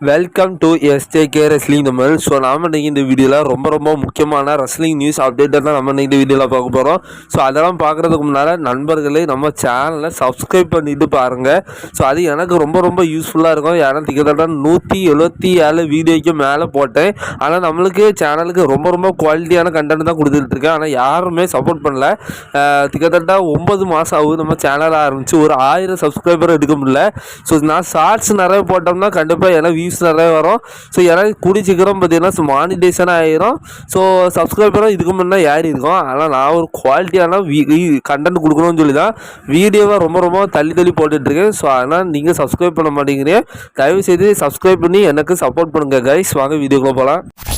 Welcome to SJK wrestling Tamil so நாம் இன்றைக்கி இந்த வீடியோவில் ரொம்ப ரொம்ப முக்கியமான ரெஸ்லிங் நியூஸ் அப்டேட்டை தான் நம்ம இன்றைக்கி இந்த வீடியோவில் பார்க்க போகிறோம் ஸோ அதெல்லாம் பார்க்குறதுக்கு முன்னால் நண்பர்களே நம்ம சேனலை சப்ஸ்கிரைப் பண்ணிட்டு பாருங்கள் ஸோ அது எனக்கு ரொம்ப ரொம்ப யூஸ்ஃபுல்லாக இருக்கும். ஏன்னா கிட்டத்தட்ட நூற்றி எழுபத்தி ஏழு வீடியோக்கு மேலே போட்டேன். ஆனால் நம்மளுக்கு சேனலுக்கு ரொம்ப ரொம்ப குவாலிட்டியான கண்டென்ட் தான் கொடுத்துட்ருக்கேன் ஆனால் யாருமே சப்போர்ட் பண்ணல. கிட்டத்தட்ட ஒம்பது மாதம் ஆகுது நம்ம சேனல் ஆரம்பிச்சு. ஒரு ஆயிரம் சப்ஸ்கிரைபர் எடுக்க முடியல. ஸோ நான் ஷார்ட்ஸ் நிறைய போட்டோம்னா கண்டிப்பாக ஏன்னா வியூஸ் நிறைய வரும். ஸோ எனக்கு கூடி சீக்கிரம் பார்த்தீங்கன்னா மானிடைசன் ஆகிரும் ஸோ சப்ஸ்கிரைபரும் இதுக்கு முன்னே ஏறி இருக்கும் ஆனால் நான் ஒரு குவாலிட்டியான கண்டென்ட் கொடுக்கணும்னு சொல்லி தான் வீடியோவை ரொம்ப ரொம்ப தள்ளி தள்ளி போட்டுட்ருக்கேன். ஸோ அதனால் நீங்கள் சப்ஸ்கிரைப் பண்ண மாட்டேங்கிறீங்க. தயவு செய்து சப்ஸ்கிரைப் பண்ணி எனக்கு சப்போர்ட் பண்ணுங்கள் கைஸ் வாங்க வீடியோக்குள்ளே போகலாம்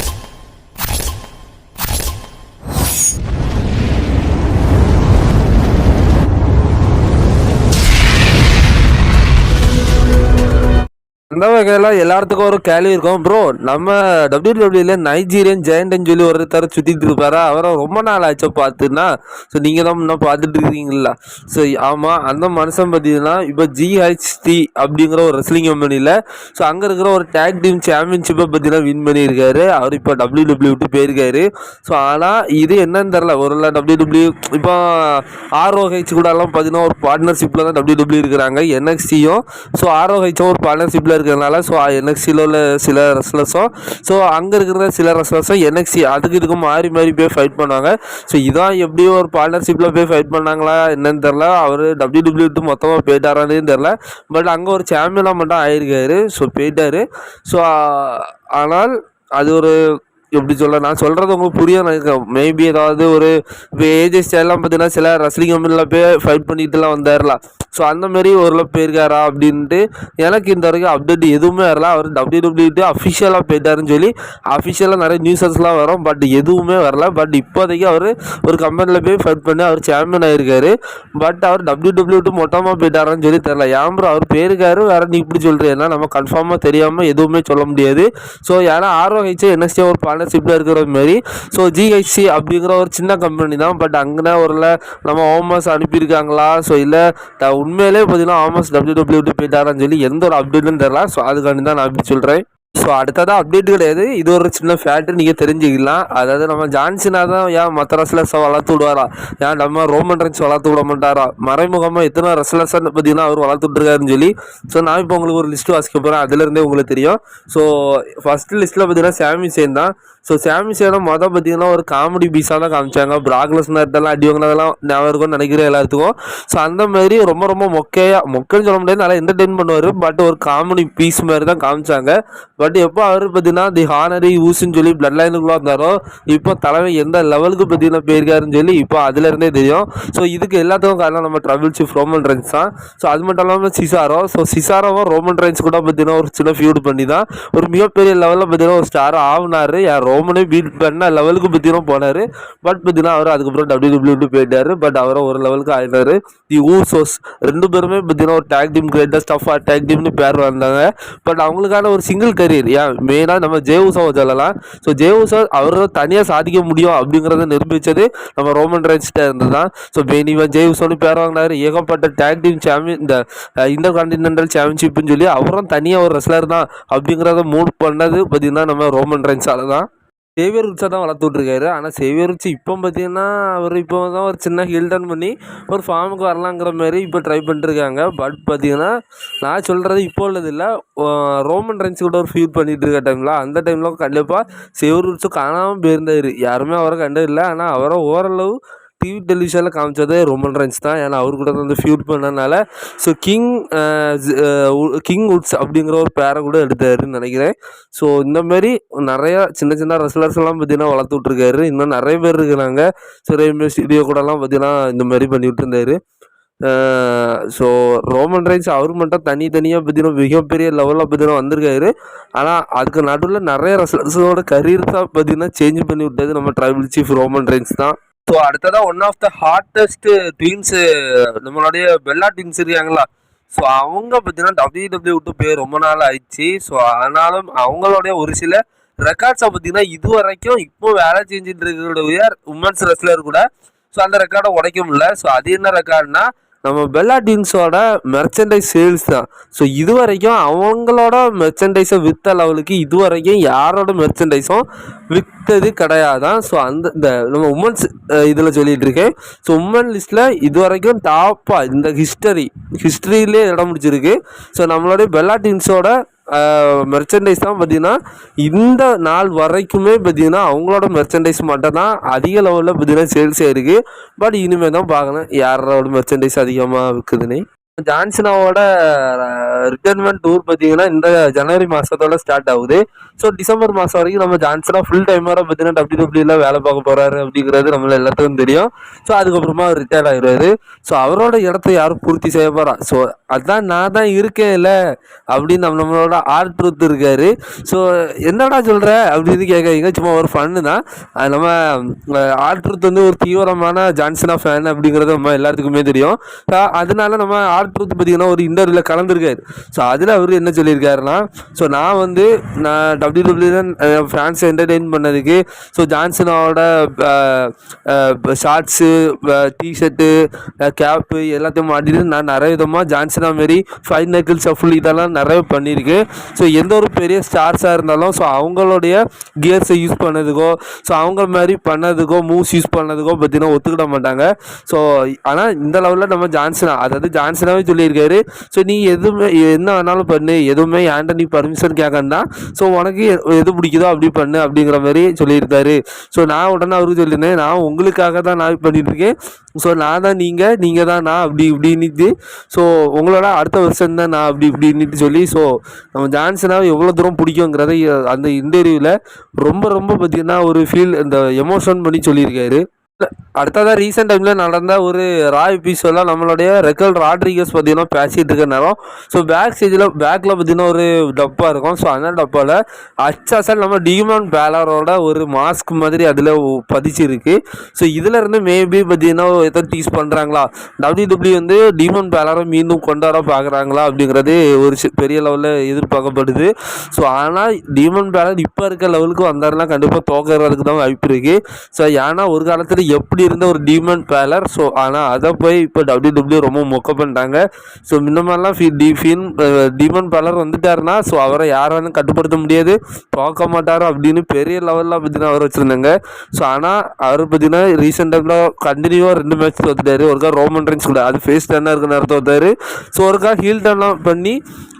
அந்த வகையில் எல்லாத்துக்கும் ஒரு கேள்வி இருக்கும். ப்ரோ நம்ம டபிள்யூடபிள்யூல நைஜீரியன் ஜெயண்ட்னு சொல்லி ஒருத்தர் சுற்றிட்டு இருப்பாரா. அவரை ரொம்ப நாள் ஆச்சு பார்த்துன்னா ஸோ நீங்கள் தான் இன்னும் பார்த்துட்டு இருக்கீங்களா ஸோ ஆமாம் அந்த மனுஷன் பார்த்தீங்கன்னா இப்போ ஜிஹெச்டி அப்படிங்கிற ஒரு ரெஸ்லிங் கம்பெனியில் ஸோ அங்கே இருக்கிற ஒரு டேக் டீம் சாம்பியன்ஷிப்பை பார்த்தீங்கன்னா வின் பண்ணியிருக்காரு. அவர் இப்போ டபிள்யூடபிள்யூ விட்டு போயிருக்காரு. ஸோ ஆனால் இது என்னன்னு தெரில ஒரு டபிள்யூடபிள்யூ இப்போ ஆர்ஓஹெச் கூட எல்லாம் பார்த்தீங்கன்னா ஒரு பார்ட்னர்ஷிப்பில் தான் டபிள்யூடபிள்யூ இருக்கிறாங்க. என்எக்ஸியும் ஸோ ஆர்ஓஹெச்சும் ஒரு பார்ட்னர்ஷிப்பில் இருக்கிறதுனால ஸோ என்எக்சியில் உள்ள சில ரெஸ்லர்ஸும் ஸோ அங்கே இருக்கிற சில ரெஸ்லர்ஸும் என்எக்சி அதுக்கு இதுக்கு மாறி மாறி போய் ஃபைட் பண்ணுவாங்க. ஸோ இதான் எப்படி ஒரு பார்ட்னர்ஷிப்பில் போய் ஃபைட் பண்ணாங்களா என்னன்னு தெரில அவர் டபிள்யூ டபிள்யூ விட்டு மொத்தமாக போயிட்டாரான்னு தெரில பட் அங்கே ஒரு சாம்பியனாக மட்டும் ஆயிருக்காரு. ஸோ போயிட்டார். ஸோ ஆனால் அது ஒரு எப்படி சொல்ல நான் சொல்கிறது உங்களுக்கு புரிய நினைக்கிறேன் மேபி ஏதாவது ஒரு இப்போ ஏஜே ஸ்டைலாம் பார்த்தீங்கன்னா சில ரஸ்லிங் கம்பெனியில் போய் ஃபைட் பண்ணிட்டுலாம் வந்தார்லாம். ஸோ அந்த மாதிரி ஒரு போயிருக்காரா அப்படின்ட்டு எனக்கு இந்த வரைக்கும் அப்டேட் எதுவுமே வரல. அவர் டபிள்யூ டபிள்யூட்டு அஃபிஷியலாக போயிட்டாருன்னு சொல்லி அஃபிஷியலாக நிறைய நியூஸஸ்லாம் வரும் பட் எதுவுமே வரல. பட் இப்போதைக்கு அவர் ஒரு கம்பெனியில் போய் ஃபைட் பண்ணி அவர் சாம்பியன் ஆகிருக்காரு பட் அவர் டபிள்யூ டபிள்யூட்டு மொட்டமாக போயிட்டாரான்னு சொல்லி தெரில ஏன் ப்ரோ அவர் போயிருக்காரு வேற நீ இப்படி சொல்கிறீங்கன்னா நம்ம கன்ஃபார்மாக தெரியாமல் எதுவுமே சொல்ல முடியாது. ஸோ ஏன்னா ஆர்ஓஹெச் என்எஸ்டி ஒரு பார்ட்னர்ஷிப்பில் இருக்கிற மாதிரி. ஸோ ஜிஹெச்சி அப்படிங்கிற ஒரு சின்ன கம்பெனி தான். பட் அங்கே ஒரு நம்ம ஓமஸ் அனுப்பியிருக்காங்களா? ஸோ இல்லை உண்மையிலே பார்த்தீங்கன்னா ஓமஸ் டபிள்யூ டபிள்யூ போயிட்டாரான்னு சொல்லி எந்த ஒரு அப்டேட்டும் தெரில ஸோ அதுக்காண்டி தான் நான் அப்படி சொல்கிறேன் ஸோ அடுத்ததாக அப்டேட் கிடையாது இது ஒரு சின்ன ஃபேக்ட்ரி நீங்கள் தெரிஞ்சுக்கலாம். அதாவது நம்ம ஜான்சினா தான் ஏன் மற்ற ரெஸ்லர்ஸை வளர்த்து விடுவாரா? ஏன் நம்ம ரோமன் ரென்ஸ் வளர்த்து விட மாட்டாரா? மறைமுகமாக எத்தனை ரெஸ்லர்ஸை பார்த்தீங்கன்னா அவர் வளர்த்து விட்ருக்காருன்னு சொல்லி ஸோ நான் இப்போ உங்களுக்கு ஒரு லிஸ்ட்டு வாசிக்க போகிறேன் அதுலேருந்தே உங்களுக்கு தெரியும். ஸோ ஃபஸ்ட்டு லிஸ்ட்டில் பார்த்தீங்கன்னா சாமி சேன் தான். ஸோ சாமி சேனம் மொதல் பார்த்தீங்கன்னா ஒரு காமெடி பீஸாக தான் காமிச்சாங்க. பிராக்லஸ் நேரத்தெல்லாம் அடி வாங்கினதெல்லாம் ஞாபகம் இருக்கும்னு நினைக்கிறேன் எல்லாத்துக்கும். ஸோ அந்த மாதிரி ரொம்ப ரொம்ப மொக்கையாக மொக்கைன்னு சொல்ல முடியாது நல்லா என்டர்டெயின் பண்ணுவார். பட் ஒரு காமெடி பீஸ் மாதிரி தான் காமிச்சாங்க. பட் எப்போ அவர் பார்த்தீங்கன்னா தி ஹானரி யூஸ்ன்னு சொல்லி பிளட் லைனுக்குள்ளே இருந்தாரோ இப்போ தலைமை எந்த லெவலுக்கு பார்த்தீங்கன்னா போயிருக்காருன்னு சொல்லி இப்போ அதுலேருந்தே தெரியும். ஸோ இதுக்கு எல்லாத்துக்கும் காரணம் நம்ம ட்ரபிள் சீஃப் ரோமன் ரைன்ஸ் தான். ஸோ அது மட்டும் இல்லாமல் சிசாரோ ஸோ சிசாரோவும் ரோமன் ரைன்ஸ் கூட பார்த்தீங்கன்னா ஒரு சின்ன ஃபியூட் பண்ணி தான் ஒரு மிகப்பெரிய லெவலில் பார்த்தீங்கன்னா ஒரு ஸ்டார் ஆகுனாரு யார் ரோமனே பீட் பண்ண லெவலுக்கு பார்த்தீங்கன்னா போனார். பட் பார்த்தீங்கன்னா அவர் அதுக்கப்புறம் டபிள்யூ டபிள்யூ போயிட்டார். பட் அவரும் ஒரு லெவலுக்கு ஆயினார் தி ஊசோஸ் ரெண்டு பேருமே பார்த்தீங்கன்னா ஒரு tag team greatest of tag டீம்னு பேர் வந்தாங்க. பட் அவங்களுக்கான ஒரு சிங்கிள் கரியர் ஏன் மெயினாக நம்ம ஜேவுசாவை சொல்லலாம். ஸோ ஜே ஜேவுசா அவர் தனியாக சாதிக்க முடியும் அப்படிங்கிறத நிரூபித்தது நம்ம ரோமன் ரைன்ஸ்கிட்ட இருந்து தான் ஸோ பெனிவன் ஜேவுசோன்னு பேர் வாங்கினாரு. ஏகப்பட்ட டேக் டீம் சாம்பியன் இந்த இன்டர் கான்டினென்டல் சாம்பியன்ஷிப்னு சொல்லி அவரும் தனியாக ஒரு ரெஸ்லர் தான் அப்படிங்கிறத மூவ் பண்ணது பார்த்தீங்கன்னா நம்ம ரோமன் ரைன்ஸால தான் சேவியர் ருச்சா தான் வளர்த்து விட்ருக்காரு ஆனால் சேவியர் உட்ஸ் இப்போ பார்த்தீங்கன்னா அவர் இப்போ தான் ஒரு சின்ன ஹில் டர்ன் பண்ணி ஒரு ஃபார்முக்கு வரலாங்கிற மாதிரி இப்போ ட்ரை பண்ணிட்டுருக்காங்க. பட் பார்த்தீங்கன்னா நான் சொல்கிறது இப்போ உள்ளது இல்லை ரோமன் ரைன்ஸ் கூட ஒரு ஃபீல் பண்ணிட்டு இருக்க டைமில் அந்த டைமில் கண்டிப்பாக சேவியர் உட்ஸும் காணாமல் போயிருந்தார். யாருமே அவரை கண்டதில்லை. ஆனால் அவரை ஓரளவு டிவி டெலிவிஷனில் காமிச்சதே ரோமன் ரைன்ஸ் தான். ஏன்னா அவர் கூட வந்து ஃபியூட் பண்ணனால ஸோ கிங் கிங் உட்ஸ் அப்படிங்கிற ஒரு பேரை கூட எடுத்தாருன்னு நினைக்கிறேன். ஸோ இந்த மாதிரி நிறையா சின்ன சின்ன ரெஸ்லர்ஸ்லாம் பார்த்தீங்கன்னா வளர்த்து விட்ருக்காரு இன்னும் நிறைய பேர் இருக்கிறாங்க. ஸோ ரேமியோ ஸ்டுடியோ கூடலாம் பார்த்தீங்கன்னா இந்த மாதிரி பண்ணிவிட்டு இருந்தார். ஸோ ரோமன் ரைன்ஸ் அவர் மட்டும் தனித்தனியாக பார்த்தீங்கன்னா மிகப்பெரிய லெவலில் பார்த்தீங்கன்னா வந்திருக்காரு. ஆனால் அதுக்கு நடுவில் நிறைய ரெஸ்லர்ஸோட கரியர் தான் பார்த்தீங்கன்னா சேஞ்ச் பண்ணி விட்டது நம்ம ட்ரைபிள் சீஃப் ரோமன் ரைன்ஸ் தான். ஸோ அடுத்ததாக one of the hardest twins நம்மளுடைய பெல்லா ட்வீன்ஸ் இருக்காங்களா? ஸோ அவங்க பார்த்தீங்கன்னா டபிள்யூ டபிள்யூ விட்டு போய் ரொம்ப நாள் ஆயிடுச்சு. ஸோ ஆனாலும் அவங்களுடைய ஒரு சில ரெக்கார்ட்ஸை பார்த்தீங்கன்னா இது வரைக்கும் இப்போ வேலை செஞ்சுட்டு இருக்கிற உமன்ஸ் ரெஸ்லர் கூட ஸோ அந்த ரெக்கார்டை உடைக்க முடியல. ஸோ அது என்ன ரெக்கார்ட்னா நம்ம பெல்லா டீன்ஸோட மெர்ச்சன்டைஸ் சேல்ஸ் தான். ஸோ இது வரைக்கும் அவங்களோட மெர்ச்சன்டைஸை விற்ற லெவலுக்கு இது வரைக்கும் யாரோட மெர்ச்சன்டைஸும் விற்றது கிடையாதான். ஸோ அந்த இந்த நம்ம உமன்ஸ் இதில் சொல்லிகிட்டு இருக்கேன். ஸோ உமன் லிஸ்ட்டில் இது வரைக்கும் டாப்பாக இந்த ஹிஸ்டரி ஹிஸ்டரியிலே இடம் பிடிச்சிருக்கு. ஸோ நம்மளுடைய பெல்லா டீன்ஸோட மெர்ச்சன்டைஸ் தான் பார்த்தீங்கன்னா இந்த நாள் வரைக்குமே பார்த்தீங்கன்னா அவங்களோட மெர்ச்சன்டைஸ் மட்டும் தான் அதிக லெவலில் பார்த்தீங்கன்னா சேல்ஸ் ஆயிருக்கு பட் இனிமேல் தான் பார்க்கணும் யாரோட மெர்ச்சன்டைஸ் அதிகமாக விற்குதுன்னு ஜான்சனாவோட ரிட்டர்மெண்ட் டூர் பார்த்தீங்கன்னா இந்த ஜனவரி மாதத்தோட ஸ்டார்ட் ஆகுது. ஸோ டிசம்பர் மாதம் வரைக்கும் நம்ம ஜான்சனா ஃபுல் டைமராக பார்த்தீங்கன்னா டபிள்யூ டபிள்யூல வேலை பார்க்க போகிறாரு அப்படிங்கிறது நம்மள எல்லாத்துக்கும் தெரியும். ஸோ அதுக்கப்புறமா அவர் ரிட்டையர்ட் ஆயிடுவாரு. ஸோ அவரோட இடத்த யாரும் பூர்த்தி செய்ய போகிறா ஸோ அதான் நான் தான் இருக்கேன்ல அப்படின்னு நம்ம நம்மளோட ஆர்ட் ட்ரூத் இருக்காரு. ஸோ என்னடா சொல்கிற அப்படின்னு கேட்காதீங்க. சும்மா ஒரு ஃபன்னு தான். அது நம்ம ஆர்ட் ட்ரூத் வந்து ஒரு தீவிரமான ஜான்சனா ஃபேன் அப்படிங்கிறது நம்ம எல்லாத்துக்குமே தெரியும். ஸோ அதனால நம்ம ஆர்ட் ட்ரூத் பார்த்தீங்கன்னா ஒரு இன்டர்வியூவில் கலந்துருக்காரு. ஸோ அதில் அவர் என்ன சொல்லியிருக்காருன்னா ஸோ நான் வந்து நான் டபிள்யூ டபிள்யூ ஃபேன்ஸை என்டர்டெயின் பண்ணதுக்கு ஸோ ஜான்சனோட ஷார்ட்ஸு டிஷர்ட்டு கேப்பு எல்லாத்தையும் மாட்டிட்டு நான் நிறைய விதமாக ஜான்சன் மாரி ஃபைவ் நக்கிள் ஷஃபுல் இதெல்லாம் நிறைய பண்ணியிருக்கு. ஸோ எந்த ஒரு பெரிய ஸ்டார்ஸாக இருந்தாலும் ஸோ அவங்களுடைய கியர்ஸை யூஸ் பண்ணதுக்கோ ஸோ அவங்க மாதிரி பண்ணதுக்கோ மூவ்ஸ் யூஸ் பண்ணதுக்கோ பார்த்தீங்கன்னா ஒத்துக்கிட மாட்டாங்க. ஸோ ஆனால் இந்த லெவலில் நம்ம ஜான்சனா அதாவது ஜான்சனாகவே சொல்லியிருக்காரு. ஸோ நீ எதுவுமே என்ன வேணாலும் பண்ணு எதுவுமே ஏன்டா நீ பர்மிஷன் கேட்கணும்னா ஸோ உனக்கு எது பிடிக்குதோ அப்படி பண்ணு அப்படிங்கிற மாதிரி சொல்லியிருக்காரு. ஸோ நான் உடனே அவருக்கு சொல்லியிருந்தேன் நான் உங்களுக்காக தான் நான் பண்ணிட்டுருக்கேன் ஸோ நான் தான் நீங்கள் நீங்கள் தான் நான் அப்படி இப்படின்னு ஸோ உங்களோட அடுத்த வருஷம் தான் நான் அப்படி இப்படின்னுட்டு சொல்லி ஸோ நம்ம ஜான்சனாக எவ்வளோ தூரம் பிடிக்குங்கிறத அந்த இன்டர்வியூவில் ரொம்ப ரொம்ப பார்த்தீங்கன்னா ஒரு ஃபீல் இந்த எமோஷன் பண்ணி சொல்லியிருக்காரு. அடுத்ததாக ரீசெண்ட் டைமில் நடந்த ஒரு ரா எபிசோடில் நம்மளுடைய ரெக்கல் ராட்ரிகஸ் பார்த்தீங்கன்னா பேசிகிட்டு இருக்க நேரம். ஸோ பேக் ஸ்டேஜில் பேக்கில் பார்த்தீங்கன்னா ஒரு டப்பா இருக்கும். ஸோ அந்த டப்பாவில் அச்சாசல் நம்ம டியூமன் பேலரோட ஒரு மாஸ்க் மாதிரி அதில் பதிச்சிருக்கு. ஸோ இதிலிருந்து மேபி பார்த்தீங்கன்னா எதோ டீஸ் பண்ணுறாங்களா டபிள்யூ டபிள்யூ வந்து டியூமன் பேலரை மீண்டும் கொண்டாட பார்க்குறாங்களா அப்படிங்கிறது ஒரு பெரிய லெவலில் எதிர்பார்க்கப்படுது. ஸோ ஆனால் டீமன் பேலர் இப்போ இருக்க லெவலுக்கு வந்தாருன்னா கண்டிப்பாக தோக்கிறதுக்கு தான் வாய்ப்பு இருக்குது ஸோ ஏன்னா ஒரு காலத்தில் எப்படி இருந்த ஒரு டீமன் பேலர் ஸோ ஆனால் அதை போய் இப்போ டபிள்யூ டபிள்யூ ரொம்ப மொக்க பண்ணிட்டாங்க. ஸோ மாதிரிலாம் ஃபி டி ஃபீன் டீமன் பேலர் வந்துட்டாருன்னா ஸோ அவரை யாராலும் கட்டுப்படுத்த முடியாது. பார்க்க மாட்டார் அப்படின்னு பெரிய லெவலில் பார்த்தீங்கன்னா அவர் வச்சுருந்தாங்க. ஸோ ஆனால் அவர் பார்த்தீங்கன்னா ரீசெண்ட் டைமில் கண்டினியூவாக ரெண்டு மேட்ச் தோத்துட்டாரு. ஒருக்கா ரோமன் ரென்ஸ் கூட அது ஃபேஸ் டர்னாக இருக்க நேரம் தோத்தாரு. ஸோ ஒருக்கா ஹீல் டர்ன்லாம் பண்ணி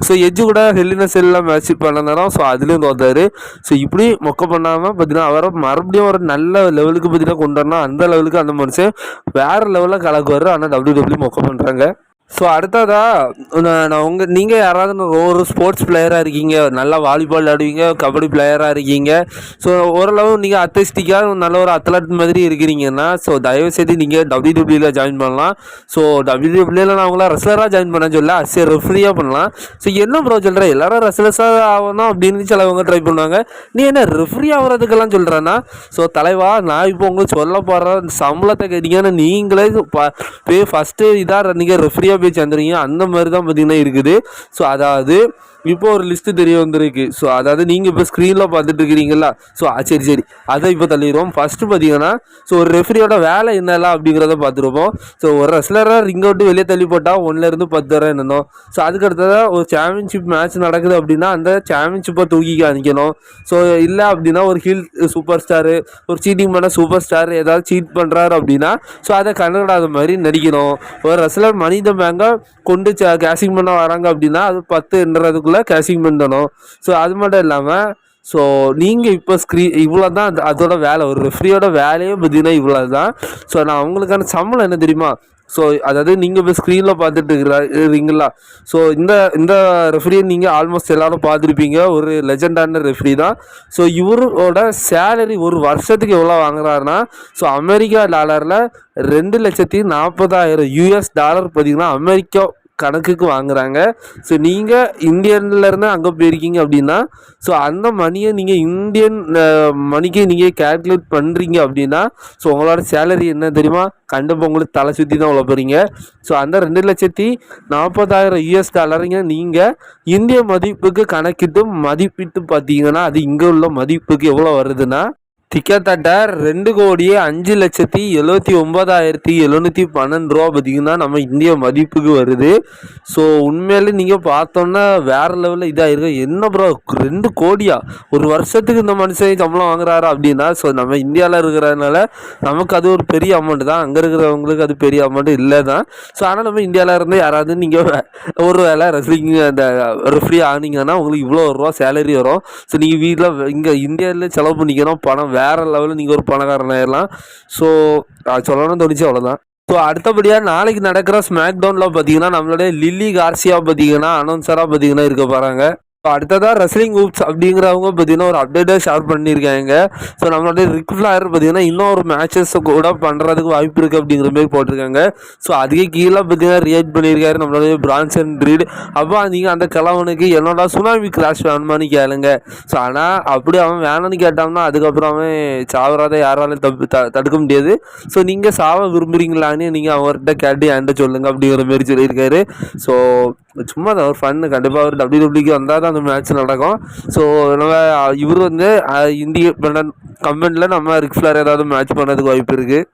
ஸோ எஜ்ஜு கூட ஹெல்லின செல்லாம் மேட்ச் பண்ண நேரம் ஸோ அதுலேயும் தோத்தாரு. ஸோ இப்படி மொக்க பண்ணாமல் பார்த்தீங்கன்னா அவரை மறுபடியும் ஒரு நல்ல லெவலுக்கு பார்த்தீங்கன்னா கொண்டு வரணும். அந்த லெவலுக்கு அந்த மனுஷன் வேறு லெவலில் கலக்குவார். ஆனால் டபிள்யூ டபிள்யூ மொக்க பண்ணுறாங்க ஸோ அடுத்ததா நான் நான் உங்கள் நீங்கள் யாராவது ஒரு ஸ்போர்ட்ஸ் பிளேயராக இருக்கீங்க நல்லா வாலிபால் விளாடுவீங்க கபடி பிளேயராக இருக்கீங்க ஸோ ஓரளவு நீங்கள் அத்தஸ்டிக்காக நல்ல ஒரு அத்லட் மாதிரி இருக்கிறீங்கன்னா ஸோ தயவுசெய்து நீங்கள் டபிள்யூ ஜாயின் பண்ணலாம். ஸோ டபிள்யூ நான் உங்களை ரெஸ்லராக ஜாயின் பண்ண சொல்ல அசிய ரெஃப்ரியாக பண்ணலாம். ஸோ என்ன ப்ரோ சொல்கிற எல்லாரும் ரெஸ்லஸாக ஆகணும் அப்படின்னு சிலவங்க ட்ரை பண்ணுவாங்க. நீ என்ன ரெஃப்ரி ஆகிறதுக்கெல்லாம் சொல்கிறேன்னா ஸோ தலைவா நான் இப்போ உங்களுக்கு சொல்ல போகிற சம்பளத்தை கேட்டீங்கன்னா நீங்களே ஃபஸ்ட்டு இதாக நீங்கள் ரெஃப்ரியாக போய் சேர்ந்துறீங்க அந்த மாதிரி தான் பார்த்தீங்கன்னா இருக்குது. ஸோ அதாவது இப்போ ஒரு லிஸ்ட்டு தெரிய வந்திருக்கு. ஸோ அதாவது நீங்கள் இப்போ ஸ்க்ரீனில் பார்த்துட்டு இருக்கிறீங்களா ஸோ சரி சரி. அதை இப்போ தள்ளிடுவோம். ஃபஸ்ட்டு பார்த்தீங்கன்னா ஸோ ஒரு ரெஃப்ரியோட வேலை என்னலாம் அப்படிங்கிறத பார்த்துருப்போம். ஸோ ஒரு ரெஸ்லராக ரிங் அவுட்டு வெளியே தள்ளி போட்டால் ஒன்றுலேருந்து பத்து வரை என்னணும் ஸோ அதுக்கு அடுத்ததாக ஒரு சாம்பியன்ஷிப் மேட்ச் நடக்குது அப்படின்னா அந்த சாம்பியன்ஷிப்பை தூக்கி காணிக்கணும். ஸோ இல்லை அப்படின்னா ஒரு ஹில் சூப்பர் ஸ்டாரு ஒரு சீட்டிங் பண்ண சூப்பர் ஸ்டார் ஏதாவது சீட் பண்ணுறாரு அப்படின்னா ஸோ அதை கண்டுக்கிடாத மாதிரி நடிக்கணும். ஒரு ரெஸ்லர் மனித பேங்கை கொண்டு கேசிங் பண்ண வராங்க அப்படின்னா அது பத்துன்றதுக்குள்ளே கேஷிங் பண்ணணும். ஸோ அது மட்டும் இல்லாமல் ஸோ நீங்கள் இப்போ ஸ்க்ரீன் இவ்வளோ தான் அதோட வேலை. ஒரு ரெஃப்ரியோட வேலையே பார்த்தீங்கன்னா இவ்வளோ தான் ஸோ நான் அவங்களுக்கான சம்பளம் என்ன தெரியுமா? ஸோ அதாவது நீங்கள் இப்போ ஸ்க்ரீனில் பார்த்துட்டு இருக்கிறா- இருக்கீங்களா ஸோ இந்த இந்த ரெஃப்ரியை நீங்கள் ஆல்மோஸ்ட் எல்லோரும் பார்த்துருப்பீங்க. ஒரு லெஜெண்டான ரெஃப்ரி தான். ஸோ இவரோட சேலரி ஒரு வருஷத்துக்கு எவ்வளோ வாங்குறாருன்னா ஸோ அமெரிக்கா டாலரில் ரெண்டு லட்சத்தி நாற்பதாயிரம் யூஎஸ் டாலர் பார்த்தீங்கன்னா அமெரிக்கா கணக்குக்கு வாங்குறாங்க. ஸோ நீங்கள் இந்தியன்லேருந்து அங்கே போயிருக்கீங்க அப்படின்னா ஸோ அந்த மணியை நீங்கள் இந்தியன் மணிக்கு நீங்கள் கேல்குலேட் பண்ணுறீங்க அப்படின்னா ஸோ உங்களோட சேலரி என்ன தெரியுமா? கண்டிப்பாக உங்களுக்கு தலை சுற்றி தான் உள்ள போகிறீங்க ஸோ அந்த ரெண்டு லட்சத்தி நாற்பதாயிரம் யூஎஸ் டாலருங்க நீங்கள் இந்திய மதிப்புக்கு கணக்கிட்டு மதிப்பிட்டு பார்த்தீங்கன்னா அது இங்கே உள்ள மதிப்புக்கு எவ்வளோ வருதுன்னா கிட்டத்தட்ட ரெண்டு கோடியே அஞ்சு லட்சத்தி எழுபத்தி ஒன்பதாயிரத்தி எழுநூற்றி பன்னெண்டு ரூபா பார்த்தீங்கன்னா நம்ம இந்திய மதிப்புக்கு வருது. ஸோ உண்மையிலே நீங்கள் பார்த்தோன்னா வேறு லெவலில் இதாக இருக்கும் என்ன ப்ரோ ரெண்டு கோடியா? ஒரு வருஷத்துக்கு இந்த மனுஷன் சம்பளம் வாங்குறாரு அப்படின்னா ஸோ நம்ம இந்தியாவில் இருக்கிறதுனால நமக்கு அது ஒரு பெரிய அமௌண்ட் தான். அங்கே இருக்கிறவங்களுக்கு அது பெரிய அமௌண்ட் இல்லை தான். ஸோ ஆனால் நம்ம இந்தியாவில் இருந்து யாராவது நீங்கள் ஒரு வேலை ரெஸ்லிங் அந்த ரெஃப்ரி ஆனீங்கன்னா உங்களுக்கு இவ்வளோ ரூபா சேலரி வரும். ஸோ நீங்கள் வீட்டில் இங்கே இந்தியாவில் செலவு பண்ணிக்கணும். பணம் வேறு லெவலில் நீங்கள் ஒரு பணக்காரன் ஆயிடலாம் ஸோ சொல்லணும்னு தோணுச்சு அவ்வளோதான் ஸோ அடுத்தபடியாக நாளைக்கு நடக்கிற ஸ்மாக் டவுனில் பார்த்தீங்கன்னா நம்மளுடைய லில்லி கார்சியா பார்த்தீங்கன்னா அனௌன்சராக பார்த்தீங்கன்னா இருக்க போகிறாங்க அடுத்ததாக ரெஸ்லிங் ஊப்ஸ் அப்படிங்கிறவங்க பார்த்தீங்கன்னா ஒரு அப்டேட்டாக ஷேர் பண்ணியிருக்காங்க. ஸோ நம்மளுடைய ரிக் பார்த்தீங்கன்னா இன்னும் ஒரு மேட்சஸ் கூட பண்ணுறதுக்கு வாய்ப்பு இருக்குது அப்படிங்கிற மாதிரி போட்டிருக்காங்க. ஸோ அதுக்கே கீழே பார்த்தீங்கன்னா ரியாக்ட் பண்ணியிருக்காரு நம்மளுடைய பிரான்சன் ரீட் அப்போ நீங்கள் அந்த கிழவனுக்கு என்னோட சுனாமி கிராஷ் வேணுமான்னு கேளுங்க. ஸோ ஆனால் அப்படி அவன் வேணும்னு கேட்டான்னா அதுக்கப்புறம் அவன் சாவராத யாராலையும் தப்பு த தடுக்க முடியாது. ஸோ நீங்கள் சாவ விரும்புகிறீங்களான்னு நீங்கள் அவர்கிட்ட கேட்டு என்கிட்ட சொல்லுங்கள் அப்படிங்கிற மாதிரி சொல்லியிருக்காரு. ஸோ சும்மா தான் ஒரு ஃபன்னு கண்டிப்பாக அவர் டபிள்யூ டபிள்யூக்கு வந்தால் தான் அந்த மேட்ச் நடக்கும். ஸோ நம்ம இவர் வந்து இந்திய கம்பெனியில் நம்ம ரிக் ஏதாவது மேட்ச் பண்ணதுக்கு வாய்ப்பு இருக்குது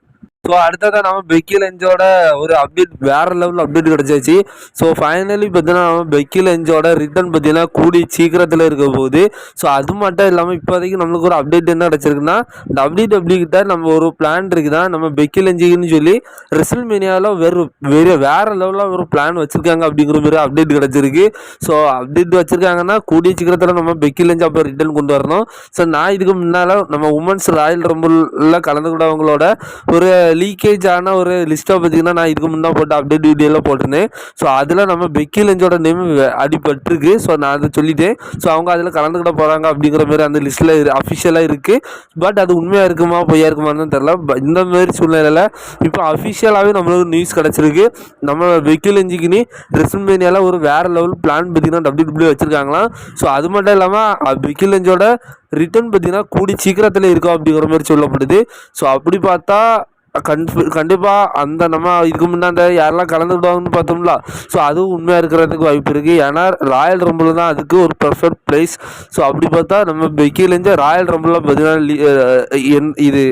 ஸோ அடுத்ததாக நம்ம பெக்கி லெஞ்சோட ஒரு அப்டேட் வேற லெவல் அப்டேட் கிடச்சாச்சு. ஸோ ஃபைனலி பார்த்தீங்கன்னா நம்ம பெக்கி லெஞ்சோட ரிட்டர்ன் பார்த்தீங்கன்னா கூடி சீக்கிரத்தில் இருக்க போகுது. ஸோ அது மட்டும் இல்லாமல் இப்போதைக்கு நம்மளுக்கு ஒரு அப்டேட் என்ன கிடச்சிருக்குன்னா டபிள்யூ டபிள்யூ கிட்ட நம்ம ஒரு பிளான் இருக்குதா நம்ம பெக்கி லெஞ்சின்னு சொல்லி ரிசல் மீனியாவில் வெறும் வேறு வேற லெவலில் ஒரு பிளான் வச்சுருக்காங்க அப்படிங்கிற மாதிரி அப்டேட் கிடச்சிருக்கு. ஸோ அப்டேட் வச்சுருக்காங்கன்னா கூடிய சீக்கிரத்தில் நம்ம பெக்கி லெஞ்ச் அப்போ ரிட்டர்ன் கொண்டு வரணும். ஸோ நான் இதுக்கு முன்னால் நம்ம உமன்ஸ் ராயல் ரம்பிளில் கலந்துக்கிட்டவங்களோட ஒரு லீக்கேஜ் ஆன ஒரு லிஸ்ட்டை பார்த்தீங்கன்னா நான் இதுக்கு முன்னே போட்டு அப்டேட் வீடியோலாம் போட்டிருந்தேன். ஸோ அதில் நம்ம பெக்கி லெஞ்சோட நேம் அடிபட்டிருக்கு. ஸோ நான் அதை சொல்லிட்டேன். ஸோ அவங்க அதில் கலந்துக்கிட போகிறாங்க அப்படிங்கிற மாதிரி அந்த லிஸ்ட்டில் அஃபிஷியலாக இருக்குது பட் அது உண்மையாக இருக்குமா பொய்யா இருக்குமான்னு தெரில இந்த மாதிரி சூழ்நிலையில் இப்போ அஃபிஷியலாகவே நம்மளுக்கு நியூஸ் கிடச்சிருக்கு. நம்ம பெக்கி லெஞ்சிக்கினி ரெஸ்மேனியாவில் ஒரு வேறு லெவல் பிளான் பார்த்தீங்கன்னா டபிள்யூ டபிள்யூ வச்சுருக்காங்களாம். ஸோ அது மட்டும் இல்லாமல் பெக்கி லெஞ்சோட ரிட்டர்ன் பார்த்தீங்கன்னா கூடி சீக்கிரத்தில் இருக்கும் அப்படிங்கிற மாதிரி சொல்லப்படுது. ஸோ அப்படி பார்த்தா கன்ஃபி கண்டிப்பாக அந்த நம்ம இதுக்கு முன்னாடி யாரெல்லாம் கலந்துக்கிடுவாங்கன்னு பார்த்தோம்ல ஸோ அதுவும் உண்மையாக இருக்கிறதுக்கு வாய்ப்பு இருக்குது ஏன்னா ராயல் ரம்பிள் தான் அதுக்கு ஒரு பர்ஃபெக்ட் ப்ளேஸ் ஸோ அப்படி பார்த்தா நம்ம பெக்கிலேருந்து ராயல் ரம்பிளில் பார்த்தீங்கன்னா என்- இது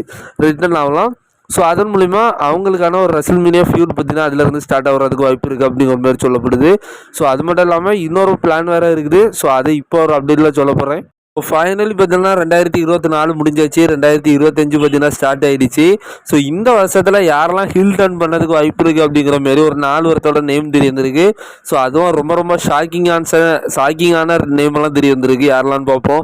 ரிட்டர்ன் ஆகலாம். ஸோ அதன் மூலிமா அவங்களுக்கான ஒரு ரசல் மீனியா ஃபியூட் பார்த்தீங்கன்னா அதுலேருந்து ஸ்டார்ட் ஆகிறதுக்கு வாய்ப்பு இருக்குது அப்படிங்கிற மாதிரி சொல்லப்படுது. ஸோ அது மட்டும் இல்லாமல் இன்னொரு பிளான் வேறு இருக்குது. ஸோ அதை இப்போ ஒரு அப்டேட்டில் சொல்ல போகிறேன் இப்போ ஃபைனலி பார்த்தீங்கன்னா ரெண்டாயிரத்தி இருபத்தி நாலு முடிஞ்சாச்சு. ரெண்டாயிரத்தி இருபத்தஞ்சு பார்த்தீங்கன்னா ஸ்டார்ட் ஆயிடுச்சு. ஸோ இந்த வருஷத்தில் யாரெல்லாம் ஹில் டர்ன் பண்ணதுக்கு வாய்ப்பு இருக்குது அப்படிங்கிற மாதிரி ஒரு நாலு வருத்தோட நேம் தெரிய வந்திருக்கு. ஸோ அதுவும் ரொம்ப ரொம்ப ஷாக்கிங்கான ஷாக்கிங்கான நேம் எல்லாம் தெரிய வந்திருக்கு. யாரெல்லாம் பார்ப்போம்.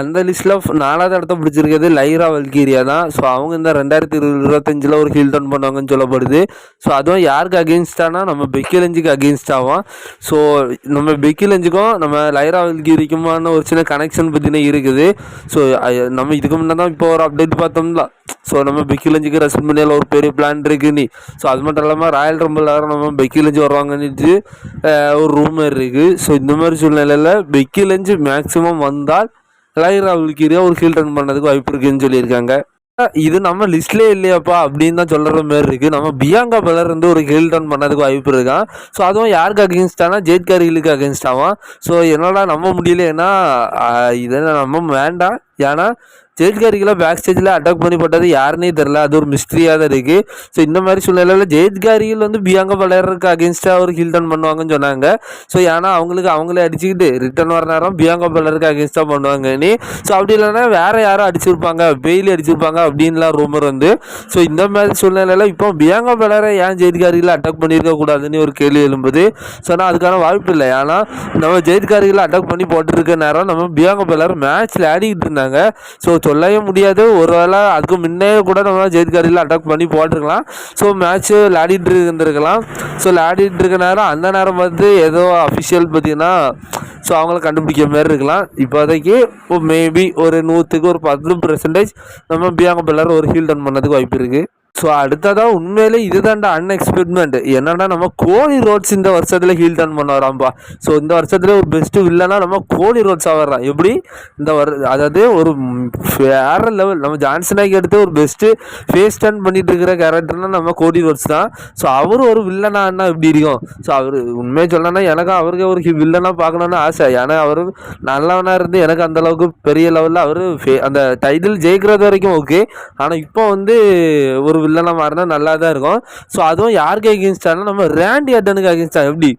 அந்த லிஸ்ட்டில் நாலாவது இடத்த பிடிச்சிருக்கிறது லைரா வல்கீரியா தான். ஸோ அவங்க இந்த ரெண்டாயிரத்தி இருபத்தஞ்சில் ஒரு ஹில் டர்ன் பண்ணுவாங்கன்னு சொல்லப்படுது. ஸோ அதுவும் யாருக்கு அகேன்ஸ்டானா நம்ம பெக்கிலஞ்சுக்கு அகேன்ஸ்டாகும் ஸோ நம்ம பெக்கிலஞ்சுக்கும் நம்ம லைரா வல்கீரிக்குமான ஒரு சின்ன கனெக்ஷன் பார்த்தீங்கன்னா இருக்குது. ஸோ நம்ம இதுக்கு முன்னே தான் இப்போ ஒரு அப்டேட் பார்த்தோம்ல. ஸோ நம்ம பெக்கிலஞ்சுக்கு ரெஸ்ட்மனியில் ஒரு பெரிய பிளான் இருக்குன்னு நீ ஸோ அது மட்டும் இல்லாமல் ராயல் ரம்பிள் நம்ம பெக்கிலஞ்சு வருவாங்கன்னுட்டு ஒரு ஒரு ரூமர் இருக்குது ஸோ இந்த மாதிரி சூழ்நிலையில் பெக்கிலஞ்சு மேக்ஸிமம் வந்தால் லைரா உல்கிரியா ஒரு ஹீல் ரன் பண்ணதுக்கு வாய்ப்பு இருக்குன்னு சொல்லியிருக்காங்க. இது நம்ம லிஸ்ட்லேயே இல்லையாப்பா அப்படின்னு தான் சொல்கிற மாதிரி இருக்குது நம்ம பியாங்கா பலர் வந்து ஒரு ஹில் ரன் பண்ணதுக்கு வாய்ப்பு இருக்கான் ஸோ அதுவும் யாருக்கு அகேன்ஸ்டானா ஜெயித்காரிகளுக்கு அகேன்ஸ்டாவான் ஸோ என்னடா நம்ப முடியலன்னா இதை நம்ம வேண்டாம். ஏன்னா ஜெயித்காரிக்கெல்லாம் பேக் ஸ்டேஜில் அட்டாக் பண்ணி போட்டது யாருன்னே தெரில அது ஒரு மிஸ்ட்ரியாக தான் இருக்குது ஸோ இந்த மாதிரி சூழ்நிலையில் ஜெயித்காரிகள் வந்து பியாங்கா பலருக்கு அகேன்ஸ்டாக ஒரு ஹில் ரன் பண்ணுவாங்கன்னு சொன்னாங்க. ஸோ ஏன்னா அவங்களுக்கு அவங்களே அடிச்சுக்கிட்டு ரிட்டர்ன் வர நேரம் பியாங்க பலருக்கு அகேன்ஸ்டாக பண்ணுவாங்கன்னு ஸோ அப்படி இல்லைன்னா வேறு யாரும் அடிச்சிருப்பாங்க பெயிலி அடிச்சிருப்பாங்க அப்படின்லாம் ரூமர் வந்து. ஸோ இந்த மாதிரி சூழ்நிலையில் இப்போ பியாங்கா பலரை ஏன் ஜெயித்காரிகளை அட்டாக் பண்ணியிருக்க கூடாதுன்னு ஒரு கேள்வி எழும்புது. ஸோ ஆனால் அதுக்கான வாய்ப்பு இல்லை. ஏன்னா நம்ம ஜெயித்காரிகளை அட்டாக் பண்ணி போட்டுருக்க நேரம் நம்ம பியாங்கா பலர் மேட்ச்சில் ஆடிக்கிட்டு இருந்தாங்க. ஸோ சொல்லவே முடியாது. ஒரு வேளை அதுக்கு முன்னே கூட நம்ம ஜெயித்காரியில் அட்டாக் பண்ணி போட்டிருக்கலாம். ஸோ மேட்ச்சு விளையாடிட்டு இருந்திருக்கலாம் ஸோ விளையாடிட்டு இருக்க நேரம் அந்த நேரம் வந்து ஏதோ அஃபிஷியல் பார்த்தீங்கன்னா ஸோ அவங்கள கண்டுபிடிக்கிற மாதிரி இருக்கலாம். இப்போதைக்கு மேபி ஒரு நூற்றுக்கு ஒரு பத்து பர்சன்டேஜ் நம்ம பியாங்க பிள்ளர் ஒரு ஹீல் டன் பண்ணதுக்கு வாய்ப்பு இருக்குது ஸோ அடுத்ததாக உண்மையிலே இதுதான்டா அன்எக்ஸ்பெக்ட்மெண்ட் என்னன்னா நம்ம கோலி ரோட்ஸ் இந்த வருஷத்தில் ஹீல் டர்ன் பண்ண வராம்பா ஸோ இந்த வருஷத்துல ஒரு பெஸ்ட்டு வில்லனா நம்ம கோலி ரோட்ஸ் ஆகிறான் எப்படி? இந்த வர அதாவது ஒரு வேற லெவல் நம்ம ஜான்சனாக்கி எடுத்து ஒரு பெஸ்ட்டு ஃபேஸ் டர்ன் பண்ணிட்டு இருக்கிற கேரக்டர்னா நம்ம கோடி ரோட்ஸ் தான். ஸோ அவர் ஒரு வில்லனான்னா எப்படி இருக்கும்? ஸோ அவர் உண்மையை சொல்லணும்னா எனக்கு அவருக்கு ஒரு வில்லனாக பார்க்கணுன்னு ஆசை. ஏன்னா அவர் நல்லவனாக இருந்து எனக்கு அந்த அளவுக்கு பெரிய லெவலில் அவர் அந்த டைட்டில் ஜெயிக்கிறது வரைக்கும் ஓகே ஆனால் இப்போ வந்து ஒரு வில்லனாக மாறினா நல்லா தான் இருக்கும். ஸோ அதுவும் யாருக்கு அகேன்ஸ்டானா நம்ம ரேண்டி அட்டனுக்கு அகேன்ஸ்டா எப்படி?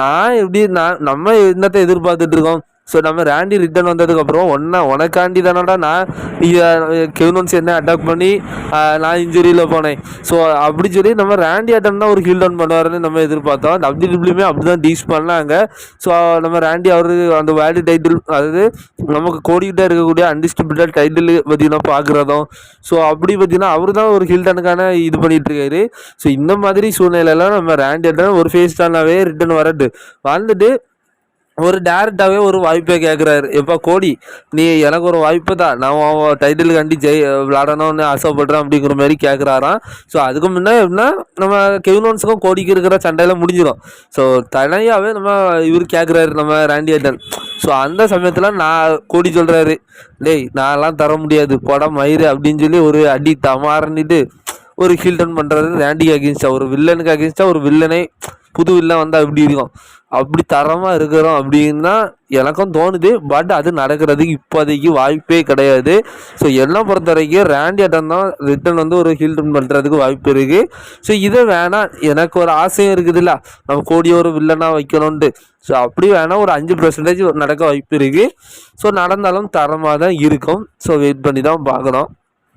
நான் எப்படி நான் நம்ம என்னத்தை எதிர்பார்த்துட்டு இருக்கோம்? ஸோ நம்ம ரேண்டி ரிட்டன் வந்ததுக்கப்புறம் ஒன்றா உனக்காண்டி தானடா நான் கெவினோன்ஸ் என்ன அட்டாக் பண்ணி நான் இன்ஜுரியில் போனேன். ஸோ அப்படி சொல்லி நம்ம ரேண்டி அட்டன் தான் ஒரு ஹீல் டவுன் பண்ணுவாருன்னு நம்ம எதிர்பார்த்தோம். டபிள்யூடபிள்யூமே அப்படி தான் டீச் பண்ணாங்க. ஸோ நம்ம ரேண்டி அவர் அந்த வேர்ல்டு டைட்டில் அதாவது நமக்கு கோடிக்கிட்டே இருக்கக்கூடிய அன்டிஸ்ட்ரிபியூட்டட் டைட்டில் பார்த்தீங்கன்னா பார்க்குறதும் ஸோ அப்படி பார்த்தீங்கன்னா அவர் தான் ஒரு ஹீல் டனுக்கான இது பண்ணிகிட்டு இருக்காரு. ஸோ இந்த மாதிரி சூழ்நிலையெல்லாம் நம்ம ரேண்டி அட்டன் ஒரு ஃபேஸ் டானாவே ரிட்டன் வரட்டு. வந்துட்டு ஒரு டேரக்டாகவே ஒரு வாய்ப்பை கேட்குறாரு எப்போ கோடி நீ எனக்கு ஒரு வாய்ப்பு தான் நான் உன் டைட்டிலுக்காண்டி ஜெய் விளாடணும்னு ஆசைப்படுறேன் அப்படிங்கிற மாதிரி கேட்குறாராம் ஸோ அதுக்கு முன்னே எப்படின்னா நம்ம கெவினோன்ஸுக்கும் கோடிக்கு இருக்கிற சண்டையில் முடிஞ்சிடும் ஸோ தனியாகவே நம்ம இவர் கேட்குறாரு நம்ம ராண்டி ஏட்டன் ஸோ அந்த சமயத்தில் நான் கோடி சொல்கிறாரு டேய் நான்லாம் தர முடியாது. படம் மயிறு அப்படின்னு சொல்லி ஒரு அடி தமாறன்னிட்டு ஒரு ஹில்டன் பண்ணுறது ரேண்டி அகேன்ஸ்டாக ஒரு வில்லனுக்கு அகேன்ஸ்டாக ஒரு வில்லனை புது வில்லன் வந்தால் எப்படி இருக்கும்? அப்படி தரமாக இருக்கிறோம் அப்படின்னா எனக்கும் தோணுது. பட் அது நடக்கிறதுக்கு இப்போதைக்கு வாய்ப்பே கிடையாது. ஸோ எல்லாம் பொறுத்த வரைக்கும் ரேண்டி அட்டன் தான் ரிட்டன் வந்து ஒரு ஹில்டன் பண்ணுறதுக்கு வாய்ப்பு இருக்குது ஸோ இதை வேணாம் எனக்கு ஒரு ஆசையும் இருக்குதுல்ல. நம்ம கோடியை ஒரு வில்லனாக வைக்கணுன்ட்டு ஸோ அப்படி வேணால் ஒரு அஞ்சு பர்சன்டேஜ் நடக்க வாய்ப்பு இருக்குது ஸோ நடந்தாலும் தரமாக தான் இருக்கும். ஸோ வெயிட் பண்ணி தான் பார்க்கணும்.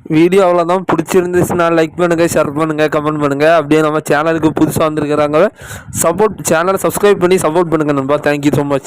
வீடியோ அவ்வளோதான் பிடிச்சிருந்துச்சுன்னா லைக் பண்ணுங்கள் ஷேர் பண்ணுங்கள் கமெண்ட் பண்ணுங்கள் அப்படியே நம்ம சேனலுக்கு புதுசாக வந்திருக்கிறாங்க. சப்போர்ட் சேனலை சப்ஸ்கிரைப் பண்ணி சப்போர்ட் பண்ணுங்கள் நண்பா. Thank you so much